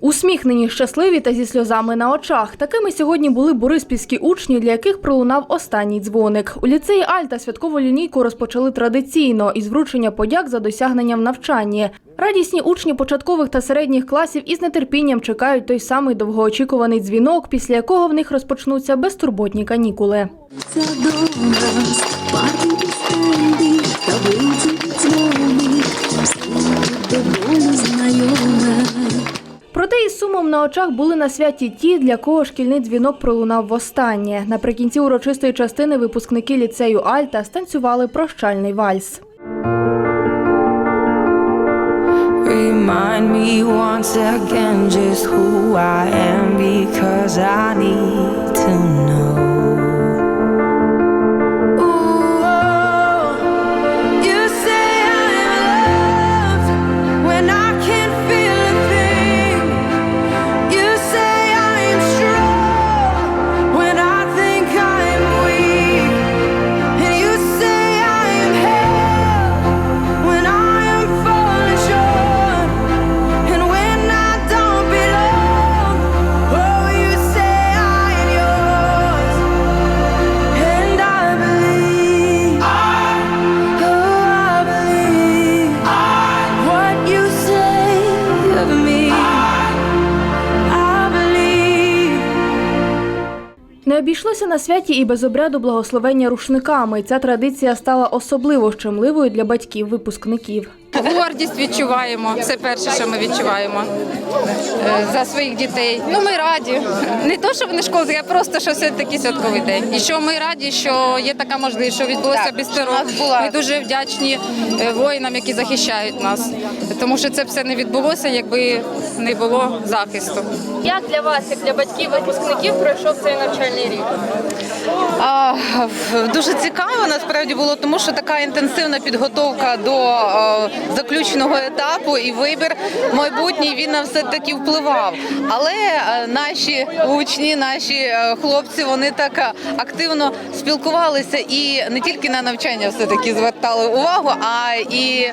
Усміхнені, щасливі та зі сльозами на очах. Такими сьогодні були бориспільські учні, для яких пролунав останній дзвоник. У ліцеї Альта святкову лінійку розпочали традиційно із вручення подяк за досягнення в навчанні. Радісні учні початкових та середніх класів із нетерпінням чекають той самий довгоочікуваний дзвінок, після якого в них розпочнуться безтурботні канікули. Ця Проте із сумом на очах були на святі ті, для кого шкільний дзвінок пролунав востаннє. Наприкінці урочистої частини випускники ліцею Альта станцювали прощальний вальс. Remind me once again just who I am because I need to know. Обійшлося на святі і без обряду благословення рушниками. Ця традиція стала особливо щемливою для батьків випускників. Гордість відчуваємо. Це перше, що ми відчуваємо е, за своїх дітей. Ну ми раді. Не то, що вони школи, а просто що це такий святковий день. І що ми раді, що є така можливість, що відбулося без терору. Ми дуже вдячні е, воїнам, які захищають нас, тому що це все не відбулося, якби не було захисту. Як для вас, як для батьків випускників, пройшов цей навчальний рік? А, Дуже цікаво насправді було, тому що така інтенсивна підготовка до е, заключного етапу і вибір майбутній він на все таки впливав. Але е, наші учні, наші е, хлопці, вони так е, активно спілкувалися і не тільки на навчання все таки звертали увагу, а і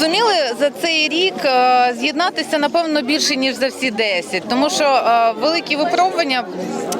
зуміли за цей рік з'єднатися напевно більше ніж за всі 10. Тому що великі випробування.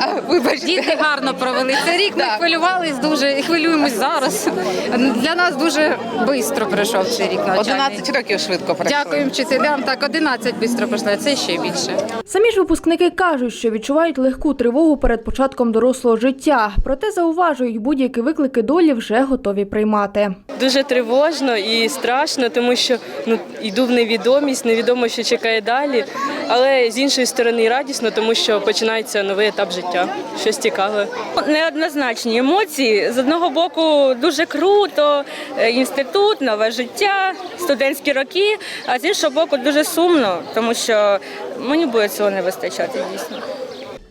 А, Вибачте. Діти гарно провели цей рік. Ми Так. хвилювались дуже і хвилюємось зараз. Для нас дуже швидко пройшов цей рік навчальний. 11 років швидко пройшли. Дякуємо вчителям. Так, 11 швидко пройшло, а це ще більше. Самі ж випускники кажуть, що відчувають легку тривогу перед початком дорослого життя. Проте зауважують, будь-які виклики долі вже готові приймати. Дуже тривожно і страшно, тому що ну йду в невідомість, невідомо, що чекає далі. Але з іншої сторони радісно, тому що починається новий етап життя, щось цікаве. Неоднозначні емоції. З одного боку, дуже круто, е, інститут, нове життя, студентські роки. А з іншого боку, дуже сумно, тому що мені буде цього не вистачати дійсно.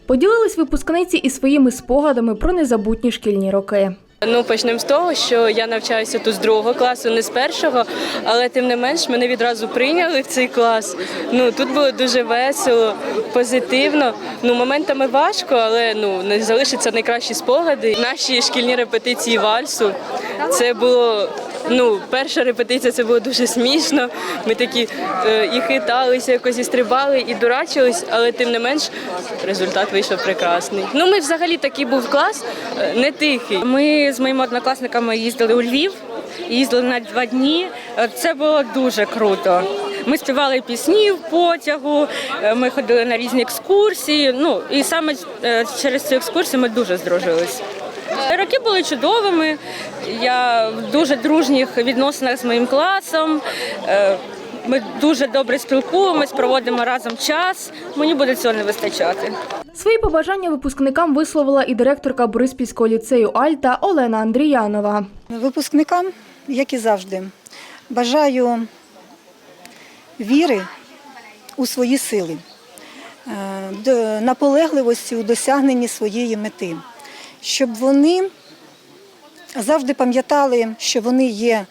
Поділились випускниці і своїми спогадами про незабутні шкільні роки. Ну, почнемо з того, що я навчаюся тут з другого класу, не з першого, але тим не менш мене відразу прийняли в цей клас. Ну тут було дуже весело, позитивно. Ну моментами важко, але ну не залишаться найкращі спогади. Наші шкільні репетиції вальсу. Це було. Ну, перша репетиція це було дуже смішно. Ми такі е, і хиталися, якось і стрибали, і дурачились, але тим не менш результат вийшов прекрасний. Ну, ми взагалі такий був клас е, не тихий. Ми з моїми однокласниками їздили у Львів, їздили на два дні. Е, Це було дуже круто. Ми співали пісні в потягу, е, ми ходили на різні екскурсії. Ну і саме е, через цю екскурсію ми дуже здружились. Роки були чудовими. Я в дуже дружніх відносинах з моїм класом. Е, Ми дуже добре спілкуємось, проводимо разом час. Мені буде цього не вистачати. Свої побажання випускникам висловила і директорка Бориспільського ліцею Альта Олена Андріянова. Випускникам, як і завжди, бажаю віри у свої сили, е, наполегливості у досягненні своєї мети, щоб вони завжди пам'ятали, що вони є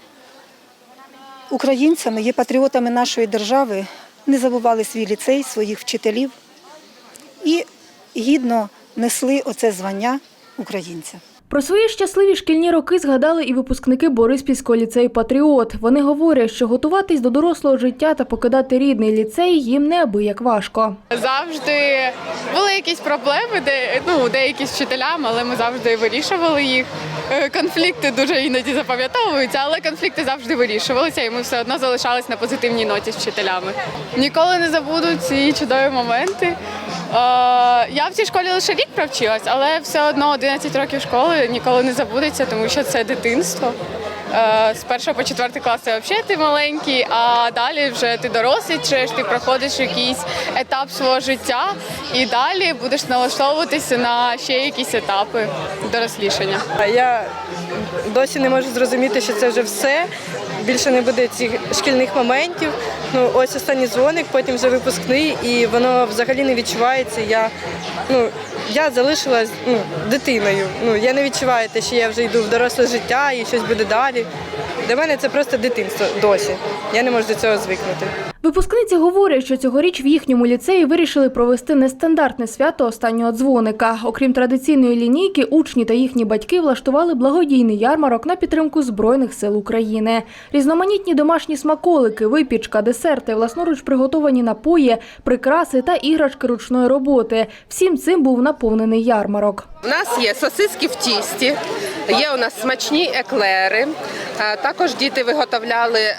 українцями, є патріотами нашої держави, не забували свій ліцей, своїх вчителів і гідно несли оце звання українця. Про свої щасливі шкільні роки згадали і випускники Бориспільського ліцею Патріот. Вони говорять, що готуватись до дорослого життя та покидати рідний ліцей їм неабияк важко. Завжди були якісь проблеми, де ну деякі з вчителями, але ми завжди вирішували їх. Е, Конфлікти дуже іноді запам'ятовуються, але конфлікти завжди вирішувалися, і ми все одно залишались на позитивній ноті з вчителями. Ніколи не забуду ці чудові моменти. Е, Я в цій школі лише рік провчилась, але все одно 11 років школи ніколи не забудеться, тому що це дитинство. Е, З першого по четвертий клас це взагалі ти маленький, а далі вже ти дорослішаєш, ти проходиш якийсь етап свого життя і далі будеш налаштовуватися на ще якісь етапи дорослішання. Я досі не можу зрозуміти, що це вже все. Більше не буде цих шкільних моментів. Ну, ось останній дзвоник, потім вже випускний, і воно взагалі не відчувається. Я, ну, я залишилась ну, дитиною. Ну, я не відчуваю те, що я вже йду в доросле життя і щось буде далі. Для мене це просто дитинство досі. Я не можу до цього звикнути. Випускниці говорять, що цьогоріч в їхньому ліцеї вирішили провести нестандартне свято останнього дзвоника. Окрім традиційної лінійки, учні та їхні батьки влаштували благодійний ярмарок на підтримку Збройних сил України. Різноманітні домашні смаколики, випічка, десерти, власноруч приготовані напої, прикраси та іграшки ручної роботи. Всім цим був наповнений ярмарок. У нас є сосиски в тісті, є у нас смачні еклери. Е, Також діти виготовляли е,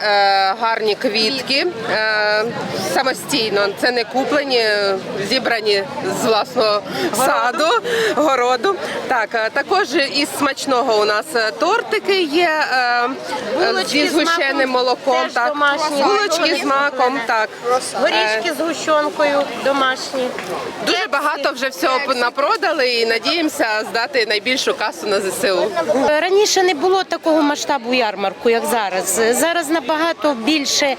гарні квітки е, самостійно. Це не куплені, зібрані з власного саду, городу. Так, е, також із смачного у нас тортики є е, зі згущеним молоком. Так, булочки з маком. Так, горішки з гущонкою домашні. дуже багато вже всього напродали і надіємося здати найбільшу касу на ЗСУ. Раніше не було такого масштабу ярмарку, як зараз. Зараз набагато більше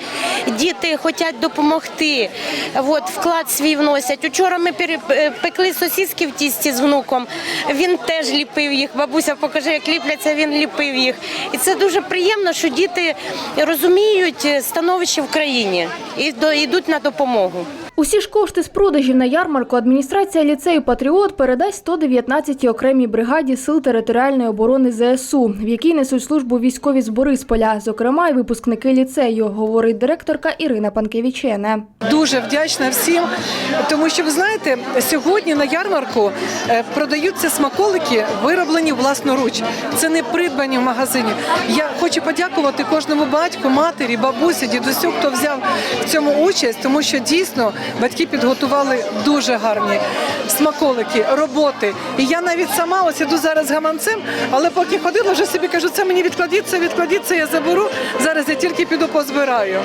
діти хочуть допомогти. От, вклад свій вносять. Учора ми перепекли сосиски в тісті з внуком. Він теж ліпив їх. Бабуся покаже, як ліпляться, він ліпив їх. І це дуже приємно, що діти розуміють становище в країні і йдуть на допомогу. Усі ж кошти з продажів на ярмарку адміністрація ліцею Патріот передасть 119-й окремій бригаді сил територіальної оборони ЗСУ, в якій несуть службу військові з Борисполя, зокрема й випускники ліцею, говорить директорка Ірина Панкевічене. Дуже вдячна всім, тому що ви знаєте, сьогодні на ярмарку е, продаються смаколики, вироблені власноруч. Це не придбані в магазині. Я хочу подякувати кожному батьку, матері, бабусі, дідусю, хто взяв в цьому участь, тому що дійсно батьки підготували дуже гарні смаколики, роботи. І я навіть сама ось іду зараз гаманцем, але поки ходила, вже собі кажу, це мені відкладіться, відкладіться, я заберу. Зараз я тільки піду позбираю.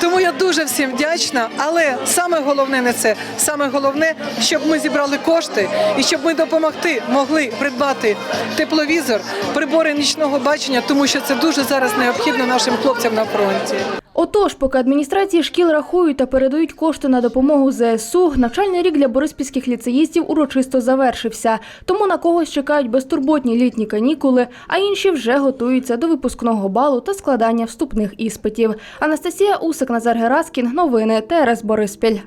Тому я дуже всім вдячна. Але саме головне не це. Саме головне, щоб ми зібрали кошти і щоб ми допомогти могли придбати тепловізор, прибори нічного бачення, тому що це дуже зараз необхідно нашим хлопцям на фронті. Отож, поки адміністрації шкіл рахують та передають кошти на допомогу ЗСУ, навчальний рік для бориспільських ліцеїстів урочисто завершився. Тому на когось чекають безтурботні літні канікули, а інші вже готуються до випускного балу та складання вступних іспитів. Анастасія Усик, Назар Гераскін. Новини ТРС Бориспіль.